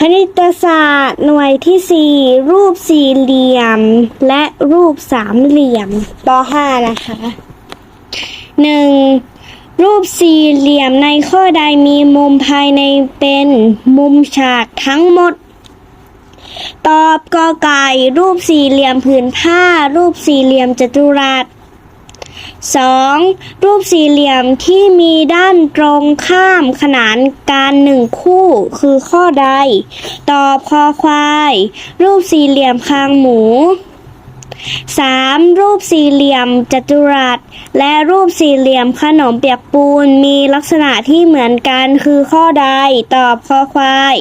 คณิตศาสตร์หน่วยที่สี่รูปสี่เหลี่ยม และรูปสามเหลี่ยมป .5 นะคะหนึ่งรูปสี่เหลี่ยมในข้อใดมีมุมภายในเป็นมุมฉากทั้งหมด ตอบกอไก่ รูปสี่เหลี่ยมผืนผ้า รูปสี่เหลี่ยมจัตุรัส 2. รูปสี่เหลี่ยมที่มีด้านตรงข้ามขนานการหนึ่งคู่คือข้อใด ตอบคอควาย รูปสี่เหลี่ยมคางหมู 3. รูปสี่เหลี่ยมจัตุรัส และรูปสี่เหลี่ยมขนมเปียกปูนมีลักษณะที่เหมือนกันคือข้อใด ตอบคอควาย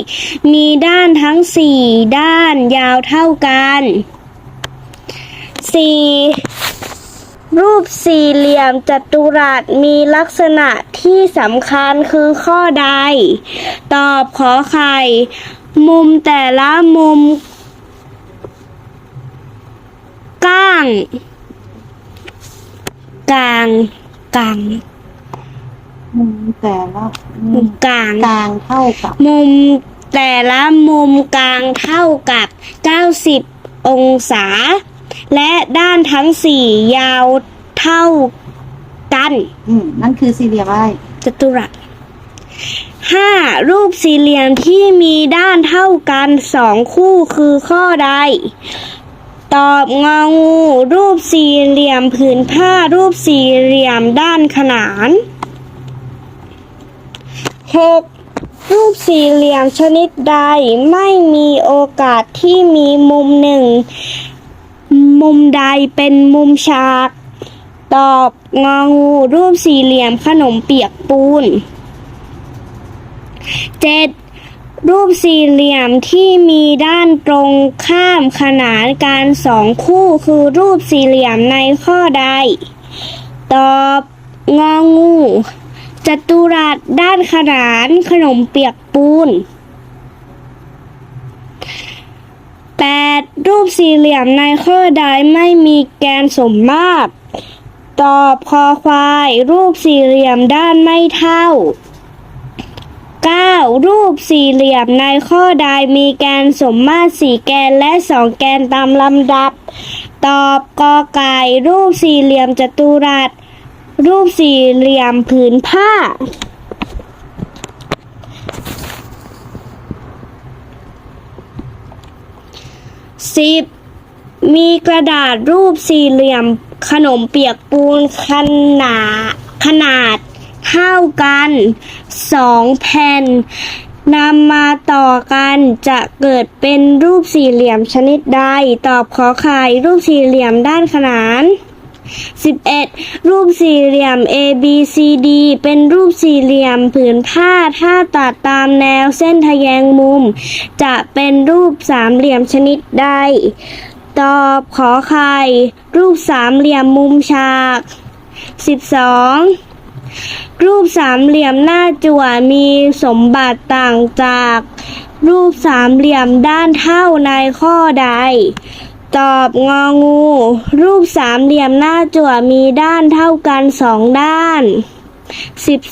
มีด้านทั้งสี่ด้านยาวเท่ากัน 4. รูปสี่เหลี่ยมจัตุรัสมีลักษณะที่สำคัญคือข้อใด ตอบขอไข่ มุมแต่ละมุม ก้างกลางกลางมุมแต่ละมุมกลางกลางเท่ากับ มุมแต่ละมุมกลางเท่ากับ 90 องศา และด้านทั้งสี่ยาวเท่ากัน อืมนั่นคือสี่เหลี่ยมอะไรจัตุรัส 5. รูปสี่เหลี่ยมที่มีด้านเท่ากันสองคู่คือข้อใด ตอบงองู รูปสี่เหลี่ยมผืนผ้ารูปสี่เหลี่ยมด้านขนาน 6. รูปสี่เหลี่ยมชนิดใดไม่มีโอกาสที่มีมุมหนึ่ง มุมใดเป็นมุมฉาก ตอบงองูรูปสี่เหลี่ยมขนมเปียกปูน 7. รูปสี่เหลี่ยมที่มีด้านตรงข้ามขนานการสองคู่คือรูปสี่เหลี่ยมในข้อใด ตอบงองูจัตุรัสด้านขนานขนมเปียกปูน 8. รูปสี่เหลี่ยมในข้อใดไม่มีแกนสมมาตร ตอบคอควาย รูปสี่เหลี่ยมด้านไม่เท่า 9. รูปสี่เหลี่ยมในข้อใดมีแกนสมมาตรสี่แกนและสองแกนตามลำดับ ตอบกอไก่รูปสี่เหลี่ยมจัตุรัส รูปสี่เหลี่ยมผืนผ้า สิบมีกระดาษรูปสี่เหลี่ยมขนมเปียกปูนขนาดขนาดเท่ากันสองแผ่นนำมาต่อกันจะเกิดเป็นรูปสี่เหลี่ยมชนิดใด ตอบขอไข่รูปสี่เหลี่ยมด้านขนาน 11. รูปสี่เหลี่ยม A B C D เป็นรูปสี่เหลี่ยมผืนผ้าถ้าตัดตามแนวเส้นทะแยงมุม จะเป็นรูปสามเหลี่ยมชนิดใด ตอบขอไข่ รูปสามเหลี่ยมมุมฉาก 12. รูปสามเหลี่ยมหน้าจั่วมีสมบัติต่างจาก รูปสามเหลี่ยมด้านเท่าในข้อใด ตอบงองู รูปสามเหลี่ยมหน้าจั่วมีด้านเท่ากันสองด้าน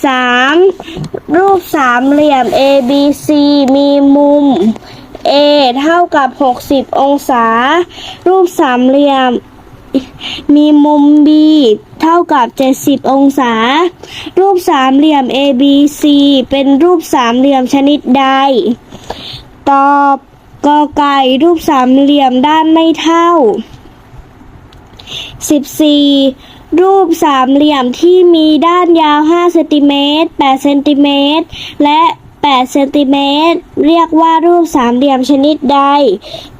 13. รูปสามเหลี่ยม A B C มีมุม A เท่ากับ 60 องศา รูปสามเหลี่ยม มีมุม B เท่ากับ 70 องศา รูปสามเหลี่ยม ABC เป็นรูปสามเหลี่ยมชนิดใด ตอบ กอไก่รูปสามเหลี่ยมด้านไม่เท่า 14. รูปสามเหลี่ยมที่มีด้านยาว5เซนติเมตร8เซนติเมตรและ8เซนติเมตรเรียกว่ารูปสามเหลี่ยมชนิดใด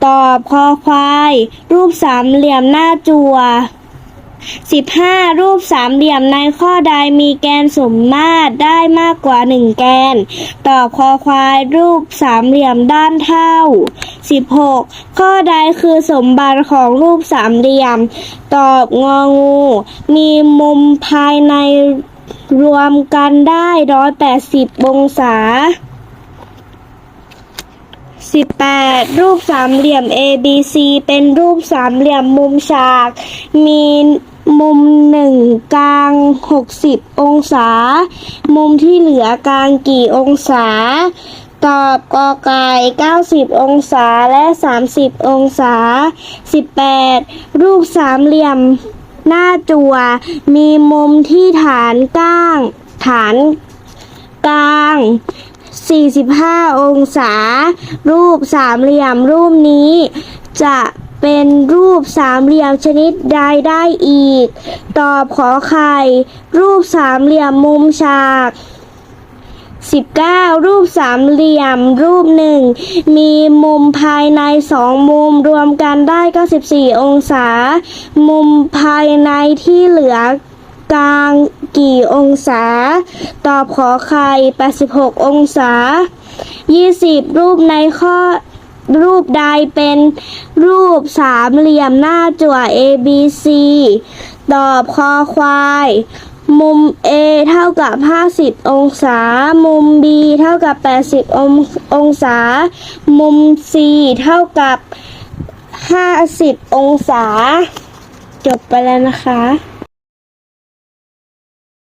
ตอบคอควาย รูปสามเหลี่ยมหน้าจัว 15. รูปสามเหลี่ยมในข้อใดมีแกนสมมาตรได้มากกว่า 1 แกน ตอบคอควายรูปสามเหลี่ยมด้านเท่า 16. ข้อใดคือสมบัติของรูปสามเหลี่ยม ตอบงองู มีมุมภายในรวมกันได้ 180 องศา 18. รูปสามเหลี่ยม ABC เป็นรูปสามเหลี่ยมมุมฉาก มี มุมหนึ่งกลาง 60 องศา มุมที่เหลือกลางกี่องศา ตอบกอไก่90 องศาและ 30 องศา 18 รูปสามเหลี่ยม หน้าจั่วมีมุมที่ฐานก้าง ฐานกลาง 45 องศา รูปสามเหลี่ยมรูปนี้จะ เป็นรูปสามเหลี่ยมชนิดใดได้อีก ตอบขอไข่ รูปสามเหลี่ยมมุมฉาก 19 รูปสามเหลี่ยม รูปหนึ่งมีมุมภายในสองมุมรวมกันได้ 94 องศา มุมภายในที่เหลือกลางกี่องศา ตอบขอไข่ 86 องศา 20 รูปในข้อ รูปใดเป็นรูปสามเหลี่ยมหน้าจั่ว A B C ตอบคอควาย มุม A เท่ากับ 50 องศา มุม B เท่ากับ 80 ององศา มุม C เท่ากับ 50 องศา จบไปแล้วนะคะ